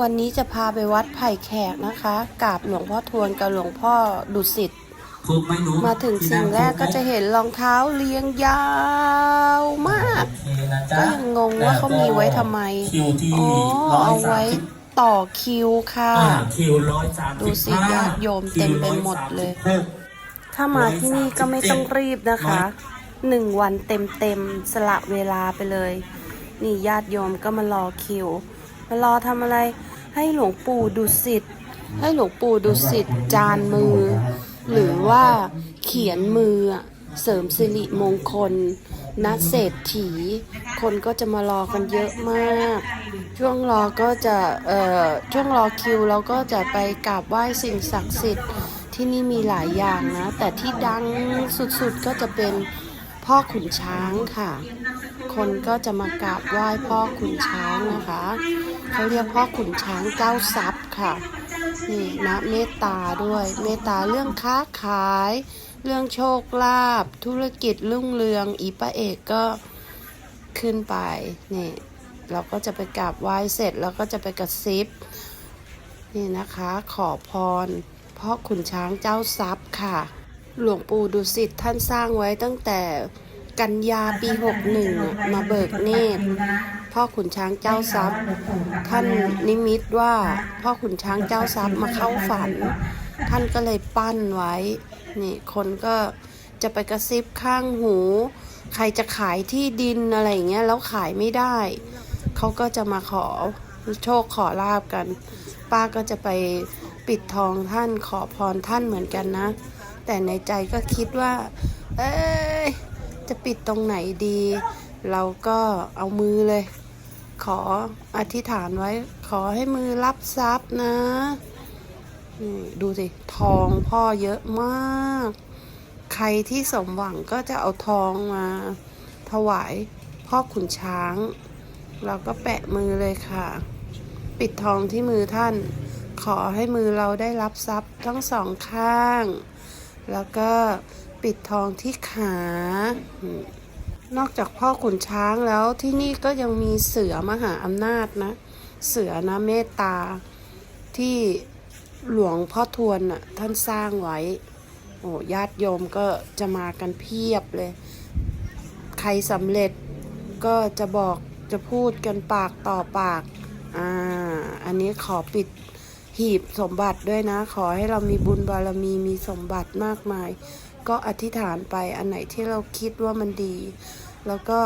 วันนี้จะพาไปวัดไผ่แขกนะคะกราบหลวงพ่อทวนกับหลวงพ่อดุสิตครบไหมหนูมาถึงสิ่งแรกก็จะเห็นรองเท้าเรียงยาวมากโอเคนะจ๊ะก็ยังงงว่าเขามีไว้ทำไมคิวที่อ๋อร้อยเอาสามไว้สิบต่อคิวค่ะอ่าคิวร้อยสามดูสิญาติโยมเต็มไปหมดเลย ถ้ามาที่นี่ก็ไม่ต้องรีบนะคะหนึ่งวันเต็มเต็มๆสละเวลาไปเลย นี่ญาติโยมก็มารอคิว มารอทำอะไร ให้หลวงปู่ดุสิตให้หลวงปู่ดุสิตจานมือ หรือว่าเขียนมือเสริมสิริมงคลณเศรษฐี คนก็จะมารอกันเยอะมาก ช่วงรอก็จะเอ่อช่วงรอคิวเราก็จะไปกราบไหว้สิ่งศักดิ์สิทธิ์ที่นี่มีหลายอย่างนะ แต่ที่ดังสุดๆก็จะเป็นพ่อขุนช้างค่ะ คนก็จะมากราบไหว้พ่อขุนช้างนะคะเขาเรียกพ่อขุนช้างเจ้าทรัพย์ค่ะนี่นะเมตตาด้วย เมตตาเรื่องค้าขาย เรื่องโชคลาภธุรกิจรุ่งเรือง อีป้าเอกก็ขึ้นไปนี่เราก็จะไปกราบไหว้เสร็จแล้วก็จะไปกระซิบนี่นะคะขอพรพ่อขุนช้างเจ้าทรัพย์ค่ะ หลวงปู่ดุสิตท่านสร้างไว้ตั้งแต่ กันยาปี 61น่ะมาเบิกเนตร พ่อขุนช้างเจ้าทรัพย์ ท่านนิมิตว่าพ่อขุนช้างเจ้าทรัพย์มาเข้าฝัน ท่านก็เลยปั้นไว้ นี่คนก็จะไปกระซิบข้างหู ใครจะขายที่ดินอะไรอย่างเงี้ยแล้วขายไม่ได้ เขาก็จะมาขอโชคขอลาบกัน ป้าก็จะไปปิดทองท่านขอพรท่านเหมือนกันนะ แต่ในใจก็คิดว่า เอ้ย จะปิดตรงไหนดี เราก็เอามือเลย ขออธิษฐานไว้ ขอให้มือรับทรัพย์นะนี่ดูสิ ทองพ่อเยอะมาก ใครที่สมหวังก็จะเอาทองมา ถวายพ่อขุนช้าง เราก็แปะมือเลยค่ะ ปิดทองที่มือท่าน ขอให้มือเราได้รับทรัพย์ทั้งสองข้าง แล้วก็ ปิดทองที่ขา นอกจากพ่อขุนช้างแล้วที่นี่ก็ยังมีเสือมหาอำนาจนะ เสือนะเมตตา ที่หลวงพ่อทวนน่ะท่านสร้างไว้ โอ้ญาติโยมก็จะมากันเพียบเลย ใครสำเร็จก็จะบอกจะพูดกันปากต่อปาก อ่า อันนี้ขอปิดหีบสมบัติด้วยนะ ขอให้เรามีบุญบารมีมีสมบัติมากมาย ก็อธิษฐานไปอันไหนที่เราคิดว่ามันดี แล้วก็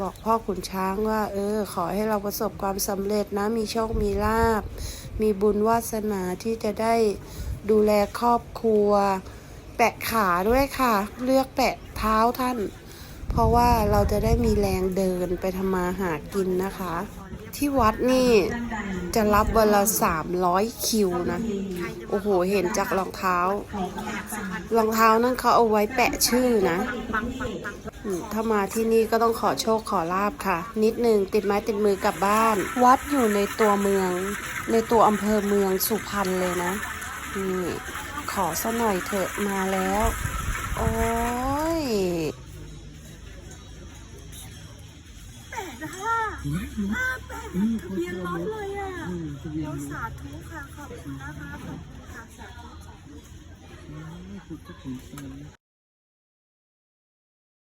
บอกพ่อขุนช้างว่า เออ ขอให้เราประสบความสำเร็จนะ มีโชค มีลาบ มีบุญวาสนาที่จะได้ดูแลครอบครัว แปะขาด้วยค่ะ เลือกแปะเท้าท่าน เพราะว่าเราจะได้มีแรงเดินไปทำมาหากินนะคะ ที่วัดนี่จะรับวันละสามร้อยคิวนะ โอ้โห เห็นจากรองเท้ารองเท้านั่นเขาเอาไว้แปะชื่อนะ ถ้ามาที่นี่ก็ต้องขอโชคขอลาบค่ะ นิดนึงติดไม้ติดมือกลับบ้าน วัดอยู่ในตัวเมือง ในตัวอำเภอเมืองสุพรรณเลยนะนี่ขอสักหน่อยเถอะมาแล้ว โอ้ย ทะเบียนรถเลยอะเราสาธุค่ะขอบคุณนะคะขอบคุณค่ะสาธุสาธุ